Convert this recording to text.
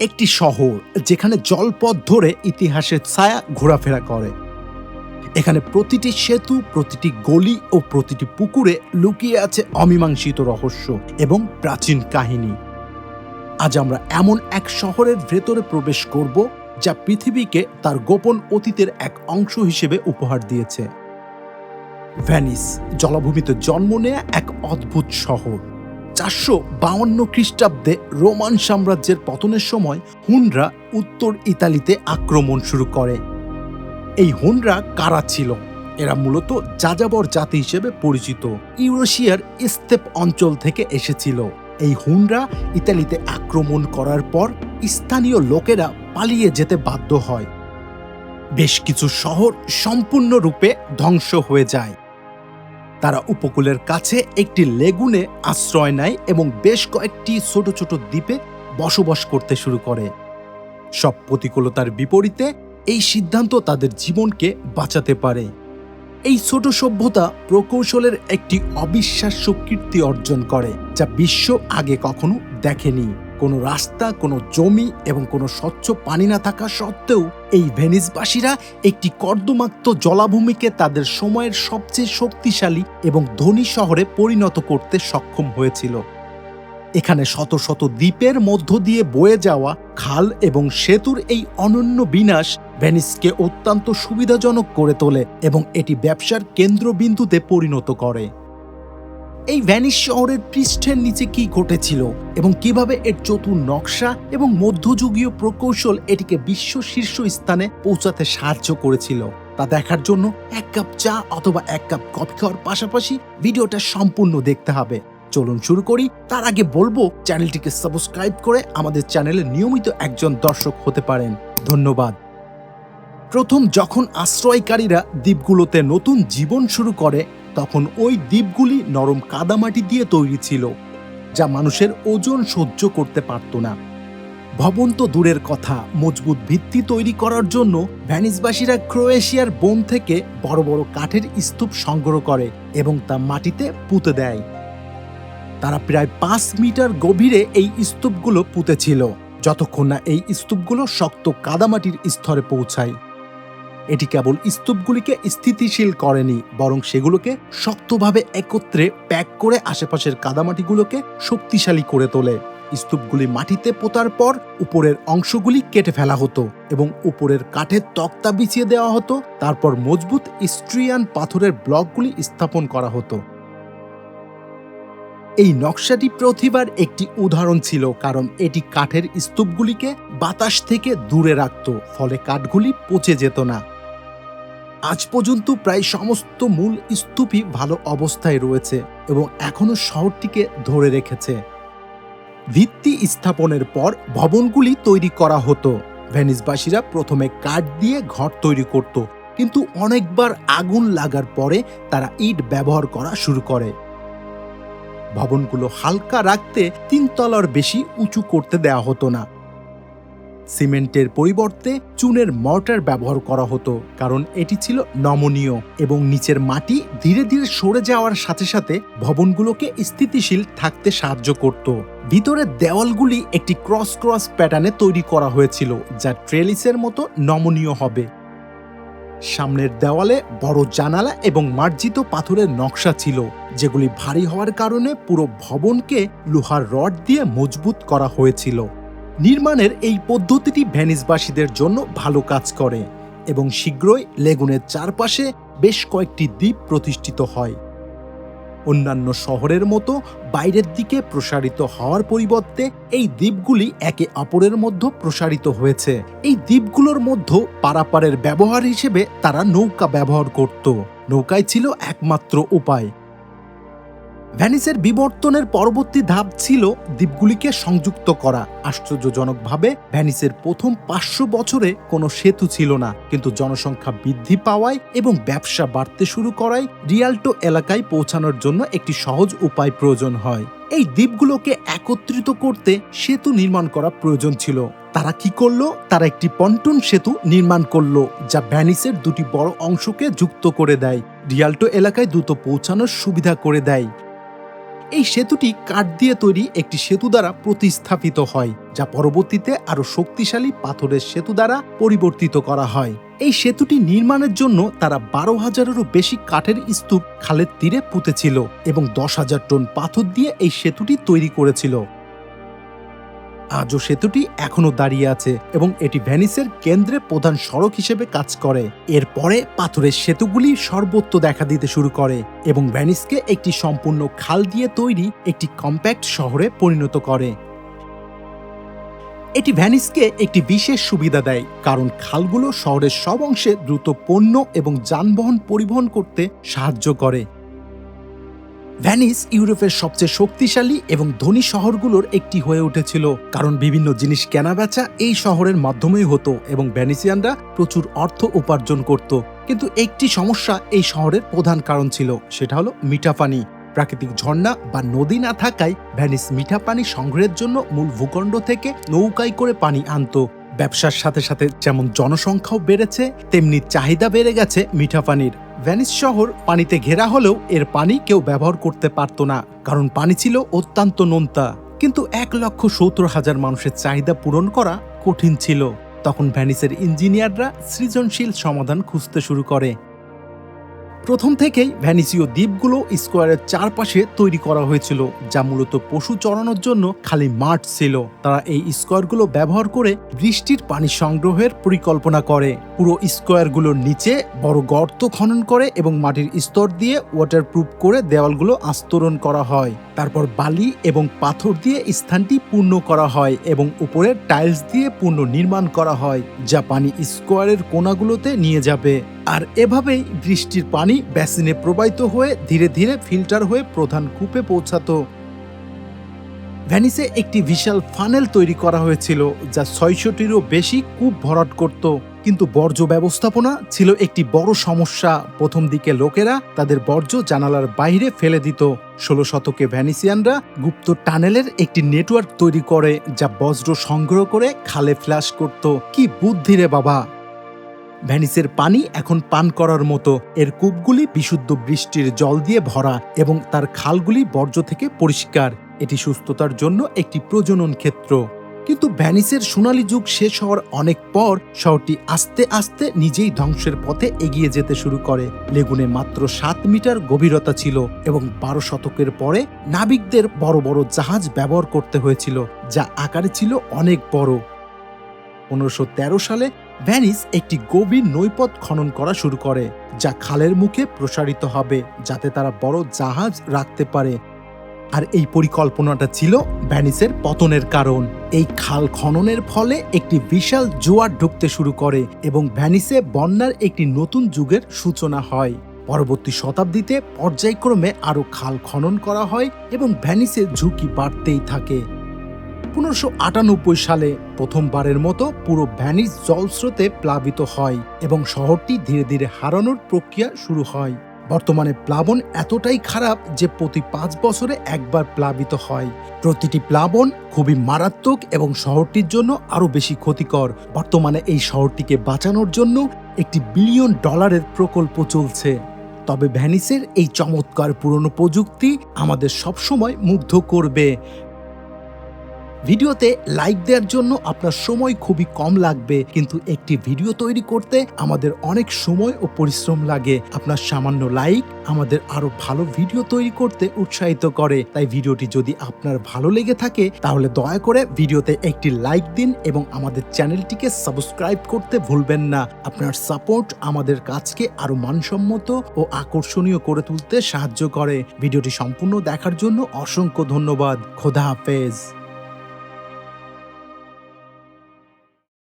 একটি শহর যেখানে জলপথ ধরে ইতিহাসের ছায়া ঘোরাফেরা করে। এখানে প্রতিটি সেতু, প্রতিটি গলি ও প্রতিটি পুকুরে লুকিয়ে আছে অমীমাংসিত রহস্য এবং প্রাচীন কাহিনী। আজ আমরা এমন এক শহরের ভেতরে প্রবেশ করব যা পৃথিবীকে তার গোপন অতীতের এক অংশ হিসেবে উপহার দিয়েছে। ভ্যানিস জলাভূমিতে জন্ম নেয়া এক অদ্ভুত শহর। চারশো বাউন্ন খ্রিস্টাব্দে রোমান সাম্রাজ্যের পতনের সময় হুনরা উত্তর ইতালিতে আক্রমণ শুরু করে। এই হুনরা কারা ছিল? এরা মূলত যাযাবর জাতি হিসেবে পরিচিত। ইউরেশিয়ার ইস্তেপ অঞ্চল থেকে এসেছিল। এই হুনরা ইতালিতে আক্রমণ করার পর স্থানীয় লোকেরা পালিয়ে যেতে বাধ্য হয়। বেশ কিছু শহর সম্পূর্ণরূপে ধ্বংস হয়ে যায়। তারা উপকূলের কাছে একটি লেগুনে আশ্রয় নেয় এবং বেশ কয়েকটি ছোট ছোট দ্বীপে বসবাস করতে শুরু করে। সব প্রতিকূলতার বিপরীতে এই সিদ্ধান্ত তাদের জীবনকে বাঁচাতে পারে। এই ছোট সভ্যতা প্রকৌশলের একটি অবিশ্বাস্য কীর্তি অর্জন করে, যা বিশ্ব আগে কখনো দেখেনি। কোনো রাস্তা, কোনো জমি এবং কোনো স্বচ্ছ পানি না থাকা সত্ত্বেও এই ভেনিসবাসীরা একটি কর্দমাক্ত জলাভূমিকে তাদের সময়ের সবচেয়ে শক্তিশালী এবং ধনী শহরে পরিণত করতে সক্ষম হয়েছিল। এখানে শত শত দ্বীপের মধ্য দিয়ে বয়ে যাওয়া খাল এবং সেতুর এই অনন্য বিনাশ ভেনিসকে অত্যন্ত সুবিধাজনক করে তোলে এবং এটি ব্যবসার কেন্দ্রবিন্দুতে পরিণত করে। এই ভ্যানিস শহরের পৃষ্ঠের নিচে কি ঘটেছিল এবং কীভাবে এর চতুর নকশা এবং মধ্যযুগীয় প্রকৌশল এটিকে বিশ্ব শীর্ষ স্থানে পৌঁছাতে সাহায্য করেছিল, তা দেখার জন্য এক কাপ চা অথবা এক কাপ কফি খাওয়ার পাশাপাশি ভিডিওটা সম্পূর্ণ দেখতে হবে। চলুন শুরু করি। তার আগে বলব, চ্যানেলটিকে সাবস্ক্রাইব করে আমাদের চ্যানেলে নিয়মিত একজন দর্শক হতে পারেন। ধন্যবাদ। প্রথম, যখন আশ্রয়কারীরা দ্বীপগুলোতে নতুন জীবন শুরু করে তখন ওই দ্বীপগুলি নরম কাদামাটি দিয়ে তৈরি ছিল, যা মানুষের ওজন সহ্য করতে পারত না। ভবন তো দূরের কথা, মজবুত ভিত্তি তৈরি করার জন্য ভ্যানিসবাসীরা ক্রোয়েশিয়ার বন থেকে বড় বড় কাঠের স্তূপ সংগ্রহ করে এবং তা মাটিতে পুঁতে দেয়। তারা প্রায় পাঁচ মিটার গভীরে এই স্তূপগুলো পুঁতেছিল, যতক্ষণ না এই স্তূপগুলো শক্ত কাদামাটির স্তরে পৌঁছায়। এটি কেবল স্তূপগুলিকে স্থিতিশীল করেনি, বরং সেগুলোকে শক্তভাবে একত্রে প্যাক করে আশেপাশের কাদামাটিগুলোকে শক্তিশালী করে তোলে। স্তূপগুলি মাটিতে পোতার পর উপরের অংশগুলি কেটে ফেলা হতো এবং উপরের কাঠের তক্তা বিছিয়ে দেওয়া হতো, তারপর মজবুত স্ট্রিয়ান পাথরের ব্লকগুলি স্থাপন করা হতো। এই নকশাটি প্রতিবার একটি উদাহরণ ছিল, কারণ এটি কাঠের স্তূপগুলিকে বাতাস থেকে দূরে রাখত, ফলে কাঠগুলি পচে যেত না। আজ পর্যন্ত প্রায় সমস্ত মূল স্তূপই ভালো অবস্থায় রয়েছে এবং এখনও শহরটিকে ধরে রেখেছে। ভিত্তি স্থাপনের পর ভবনগুলি তৈরি করা হতো। ভেনিসবাসীরা প্রথমে কাঠ দিয়ে ঘর তৈরি করত, কিন্তু অনেকবার আগুন লাগার পরে তারা ইট ব্যবহার করা শুরু করে। ভবনগুলো হালকা রাখতে তিন তলার বেশি উঁচু করতে দেওয়া হতো না। সিমেন্টের পরিবর্তে চুনের মর্টার ব্যবহার করা হতো, কারণ এটি ছিল নমনীয় এবং নিচের মাটি ধীরে ধীরে সরে যাওয়ার সাথে সাথে ভবনগুলোকে স্থিতিশীল থাকতে সাহায্য করত। ভিতরের দেওয়ালগুলি একটি ক্রস ক্রস প্যাটার্নে তৈরি করা হয়েছিল, যা ট্রেলিসের মতো নমনীয় হবে। সামনের দেওয়ালে বড় জানালা এবং মার্জিত পাথরের নকশা ছিল, যেগুলি ভারী হওয়ার কারণে পুরো ভবনকে লোহার রড দিয়ে মজবুত করা হয়েছিল। নির্মাণের এই পদ্ধতিটি ভ্যানিসবাসীদের জন্য ভালো কাজ করে এবং শীঘ্রই লেগুনের চারপাশে বেশ কয়েকটি দ্বীপ প্রতিষ্ঠিত হয়। অন্যান্য শহরের মতো বাইরের দিকে প্রসারিত হওয়ার পরিবর্তে এই দ্বীপগুলি একে অপরের মধ্যে প্রসারিত হয়েছে। এই দ্বীপগুলোর মধ্যে পারাপারের ব্যবহার হিসেবে তারা নৌকা ব্যবহার করত। নৌকায় ছিল একমাত্র উপায়। ভ্যানিসের বিবর্তনের পরবর্তী ধাপ ছিল দ্বীপগুলিকে সংযুক্ত করা। আশ্চর্যজনকভাবে, ভ্যানিসের প্রথম পাঁচশো বছরে কোনো সেতু ছিল না, কিন্তু জনসংখ্যা বৃদ্ধি পাওয়ায় এবং ব্যবসা বাড়তে শুরু করায় রিয়াল্টো এলাকায় পৌঁছানোর জন্য একটি সহজ উপায় প্রয়োজন হয়। এই দ্বীপগুলোকে একত্রিত করতে সেতু নির্মাণ করা প্রয়োজন ছিল। তারা কি করল? তারা একটি পন্টন সেতু নির্মাণ করল, যা ভ্যানিসের দুটি বড় অংশকে যুক্ত করে দেয়। রিয়াল্টো এলাকায় দ্রুত পৌঁছানোর সুবিধা করে দেয়। এই সেতুটি কাঠ দিয়ে তৈরি একটি সেতু দ্বারা প্রতিস্থাপিত হয়, যা পরবর্তীতে আরও শক্তিশালী পাথরের সেতু দ্বারা পরিবর্তিত করা হয়। এই সেতুটি নির্মাণের জন্য তারা বারো হাজারেরও বেশি কাঠের স্তূপ খালের তীরে পুঁতেছিল এবং দশ হাজার টন পাথর দিয়ে এই সেতুটি তৈরি করেছিল। আজও সেতুটি এখনও দাঁড়িয়ে আছে এবং এটি ভ্যানিসের কেন্দ্রে প্রধান সড়ক হিসেবে কাজ করে। এরপরে পাথরের সেতুগুলি সর্বত্র দেখা দিতে শুরু করে এবং ভ্যানিসকে একটি সম্পূর্ণ খাল দিয়ে তৈরি একটি কম্প্যাক্ট শহরে পরিণত করে। এটি ভ্যানিসকে একটি বিশেষ সুবিধা দেয়, কারণ খালগুলো শহরের সব অংশে দ্রুত পণ্য এবং যানবাহন পরিবহন করতে সাহায্য করে। ভ্যানিস ইউরোপের সবচেয়ে শক্তিশালী এবং ধনী শহরগুলোর একটি হয়ে উঠেছিল, কারণ বিভিন্ন জিনিস কেনাবেচা এই শহরের মাধ্যমেই হতো এবং ভ্যানিসিয়ানরা প্রচুর অর্থ উপার্জন করত। কিন্তু একটি সমস্যা এই শহরের প্রধান কারণ ছিল, সেটা হলো মিঠা পানি প্রাকৃতিক ঝর্ণা বা নদী না থাকায় ভ্যানিস মিঠা পানি সংগ্রহের জন্য মূল ভূখণ্ড থেকে নৌকায় করে পানি আনতো। ব্যবসার সাথে সাথে যেমন জনসংখ্যাও বেড়েছে, তেমনি চাহিদা বেড়ে গেছে মিঠা পানির। ভ্যানিস শহর পানিতে ঘেরা হলেও এর পানি কেউ ব্যবহার করতে পারত না, কারণ পানি ছিল অত্যন্ত নোনতা। কিন্তু এক লক্ষ সত্তর হাজার মানুষের চাহিদা পূরণ করা কঠিন ছিল। তখন ভ্যানিসের ইঞ্জিনিয়াররা সৃজনশীল সমাধান খুঁজতে শুরু করে। প্রথম থেকেই ভ্যানিসীয় দ্বীপগুলো স্কোয়ারের চারপাশে তৈরি করা হয়েছিল, যা মূলত পশু চড়ানোর জন্য খালি মাঠ ছিল। তারা এই স্কোয়ারগুলো ব্যবহার করে বৃষ্টির পানি সংগ্রহের পরিকল্পনা করে। পুরো স্কোয়ারগুলোর নিচে বড় গর্ত খনন করে এবং মাটির স্তর দিয়ে ওয়াটারপ্রুফ করে দেওয়ালগুলো আস্তরণ করা হয়। তারপর বালি এবং পাথর দিয়ে স্থানটি পূর্ণ করা হয় এবং উপরে টাইলস দিয়ে পূর্ণ নির্মাণ করা হয়, যা পানি স্কোয়ারের কোনাগুলোতে নিয়ে যাবে। আর এভাবেই বৃষ্টির পানি বেসিনে প্রবাহিত হয়ে ধীরে ধীরে ফিল্টার হয়ে প্রধান কূপে পৌঁছাতো। ভ্যানিসে একটি বিশাল ফানেল তৈরি করা হয়েছিল, যা ছয়শটিরও বেশি কূপ ভরাট করত। কিন্তু বর্জ্য ব্যবস্থাপনা ছিল একটি বড় সমস্যা। প্রথম দিকে লোকেরা তাদের বর্জ্য জানালার বাইরে ফেলে দিত। ষোলো শতকে ভ্যানিসিয়ানরা গুপ্ত টানেলের একটি নেটওয়ার্ক তৈরি করে, যা বজ্র সংগ্রহ করে খালে ফ্ল্যাশ করত। কি বুদ্ধি রে বাবা! ভ্যানিসের পানি এখন পান করার মতো। এর কূপগুলি বিশুদ্ধ বৃষ্টির জল দিয়ে ভরা এবং তার খালগুলি বর্জ্য থেকে পরিষ্কার। এটি সুস্থতার জন্য একটি প্রজনন ক্ষেত্র। কিন্তু ভ্যানিসের সোনালি যুগ শেষ হওয়ার অনেক পর শহরটি আস্তে আস্তে নিজেই ধ্বংসের পথে এগিয়ে যেতে শুরু করে। লেগুনে মাত্র সাত মিটার গভীরতা ছিল এবং বারো শতকের পরে নাবিকদের বড় বড় জাহাজ ব্যবহার করতে হয়েছিল, যা আকারে ছিল অনেক বড়। পনেরোশো সালে ভ্যানিস একটি গভীর নৈপথ খনন করা শুরু করে, যা খালের মুখে প্রসারিত হবে, যাতে তারা বড় জাহাজ রাখতে পারে। আর এই পরিকল্পনাটা ছিল ভ্যানিসের পতনের কারণ। এই খাল খননের ফলে একটি বিশাল জোয়ার ঢুকতে শুরু করে এবং ভ্যানিসে বন্যার একটি নতুন যুগের সূচনা হয়। পরবর্তী শতাব্দীতে পর্যায়ক্রমে আরও খাল খনন করা হয় এবং ভ্যানিসের ঝুঁকি বাড়তেই থাকে। পনেরোশো আটানব্বই সালে প্রথমবারের মতো পুরো ভ্যানিস জলস্রোতে প্লাবিত হয় এবং শহরটি ধীরে ধীরে হারানোর প্রক্রিয়া শুরু হয়। বর্তমানে প্লাবন এতটাই খারাপ যে প্রতি পাঁচ বছরে একবার প্লাবিত হয়। প্রতিটি প্লাবন খুবই মারাত্মক এবং শহরটির জন্য আরও বেশি ক্ষতিকর। বর্তমানে এই শহরটিকে বাঁচানোর জন্য একটি বিলিয়ন ডলারের প্রকল্প চলছে। তবে ভ্যানিসের এই চমৎকার পুরনো প্রযুক্তি আমাদের সবসময় মুগ্ধ করবে। ভিডিওতে লাইক দেওয়ার জন্য আপনার সময় খুবই কম লাগবে, কিন্তু একটি ভিডিও তৈরি করতে আমাদের অনেক সময় ও পরিশ্রম লাগে। আপনার সামান্য লাইক আমাদের আরও ভালো ভিডিও তৈরি করতে উৎসাহিত করে। তাই ভিডিওটি যদি আপনার ভালো লেগে থাকে, তাহলে দয়া করে ভিডিওতে একটি লাইক দিন এবং আমাদের চ্যানেলটিকে সাবস্ক্রাইব করতে ভুলবেন না। আপনার সাপোর্ট আমাদের কাজকে আরও মানসম্মত ও আকর্ষণীয় করে তুলতে সাহায্য করে। ভিডিওটি সম্পূর্ণ দেখার জন্য অসংখ্য ধন্যবাদ। খোদা হাফেজ।